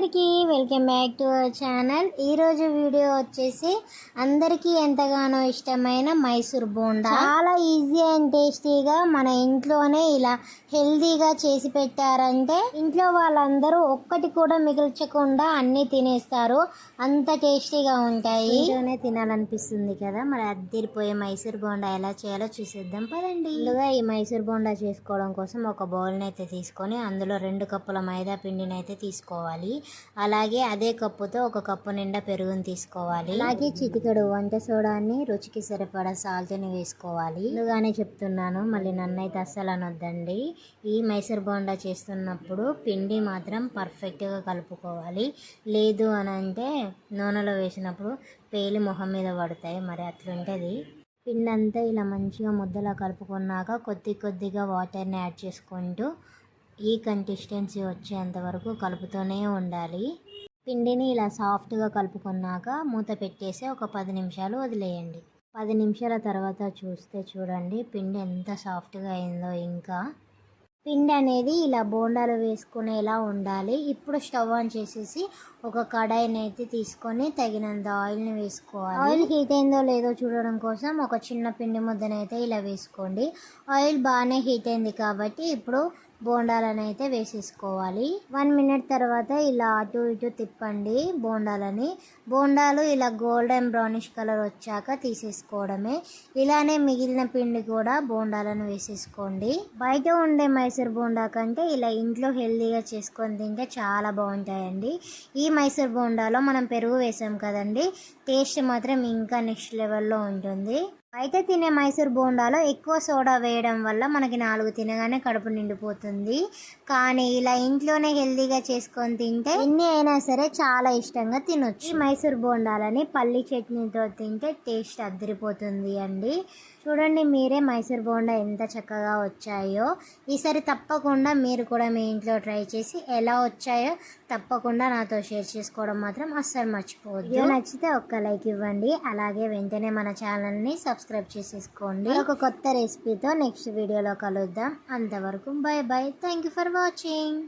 అందరికీ welcome back to our channel. ఈరోజు video వచ్చేసి అందరికీ ఎంతగానో ఇష్టమైన మైసూర్ బోండా. చాలా ఈజీ అండ్ టేస్టీగా మన ఇంట్లోనే ఇలా హెల్దీగా చేసి పెట్టారంటే ఇంట్లో వాళ్ళందరూ ఒక్కటి కూడా మిగిల్చకుండా అన్నీ తినేస్తారు. అంత టేస్టీగా ఉంటాయి. ఇంట్లోనే తినాలనిపిస్తుంది కదా. మరి అద్దరిపోయే మైసూర్ బోండా ఎలా చేయాలో చూసేద్దాం పదండి. ముందుగా ఈ మైసూర్ బోండా చేసుకోవడం కోసం ఒక బౌల్ని అయితే తీసుకొని అందులో రెండు కప్పుల మైదా పిండిని అయితే తీసుకోవాలి. అలాగే అదే కప్పుతో ఒక కప్పు నిండా పెరుగుని తీసుకోవాలి. అలాగే చిటికెడు వంట సోడాన్ని రుచికి సరిపడా సాల్ట్ని వేసుకోవాలి. ముందుగానే చెప్తున్నాను మళ్ళీ నన్ను అయితే అస్సలు అనొద్దండి. ఈ మైసూర్ బోండా చేస్తున్నప్పుడు పిండి మాత్రం పర్ఫెక్ట్గా కలుపుకోవాలి. లేదు అని అంటే నూనెలో వేసినప్పుడు పేలి మొహం మీద పడతాయి మరి అట్లుంటుంది. పిండి అంతా ఇలా మంచిగా ముద్దలా కలుపుకున్నాక కొద్ది కొద్దిగా వాటర్ని యాడ్ చేసుకుంటూ ఈ కన్సిస్టెన్సీ వచ్చేంత వరకు కలుపుతూనే ఉండాలి. పిండిని ఇలా సాఫ్ట్గా కలుపుకున్నాక మూత పెట్టేసి ఒక పది నిమిషాలు వదిలేయండి. పది నిమిషాల తర్వాత చూస్తే చూడండి పిండి ఎంత సాఫ్ట్గా అయిందో ఇంకా. పిండి అనేది ఇలా బోండాలు వేసుకునేలా ఉండాలి. ఇప్పుడు స్టవ్ ఆన్ చేసేసి ఒక కడాయిని అయితే తీసుకొని తగినంత ఆయిల్ని వేసుకోవాలి. ఆయిల్ హీట్ అయిందో లేదో చూడడం కోసం ఒక చిన్న పిండి ముద్దనైతే ఇలా వేసుకోండి. ఆయిల్ బాగానే హీట్ అయింది కాబట్టి ఇప్పుడు బోండాలను అయితే వేసేసుకోవాలి. వన్ మినిట్ తర్వాత ఇలా అటు ఇటు తిప్పండి బోండాలని. బోండాలు ఇలా గోల్డెన్ బ్రౌనిష్ కలర్ వచ్చాక తీసేసుకోవడమే. ఇలానే మిగిలిన పిండి కూడా బోండాలను వేసేసుకోండి. బయట ఉండే మైసూర్ బోండా కంటే ఇలా ఇంట్లో హెల్దీగా చేసుకొని తింటే చాలా బాగుంటాయండి. ఈ మైసూర్ బోండాలో మనం పెరుగు వేసాం కదండి టేస్ట్ మాత్రం ఇంకా నెక్స్ట్ లెవెల్లో ఉంటుంది. అయితే తినే మైసూర్ బోండాలో ఎక్కువ సోడా వేయడం వల్ల మనకి నాలుగు తినగానే కడుపు నిండిపోతుంది. కానీ ఇలా ఇంట్లోనే హెల్తీగా చేసుకొని తింటే ఎన్ని అయినా సరే చాలా ఇష్టంగా తినొచ్చు. ఈ మైసూర్ బోండాలని పల్లి చట్నీతో తింటే టేస్ట్ అద్దరిపోతుంది అండి. చూడండి మీరే మైసూర్ బోండా ఎంత చక్కగా వచ్చాయో. ఈసారి తప్పకుండా మీరు కూడా మీ ఇంట్లో ట్రై చేసి ఎలా వచ్చాయో తప్పకుండా నాతో షేర్ చేసుకోవడం మాత్రం అస్సలు మర్చిపోవద్దు. నచ్చితే ఒక్క లైక్ ఇవ్వండి. అలాగే వెంటనే మన ఛానల్ని సబ్స్క్రైబ్ చేసేసుకోండి. ఒక కొత్త రెసిపీతో నెక్స్ట్ వీడియోలో కలుద్దాం. అంతవరకు bye bye thank you for watching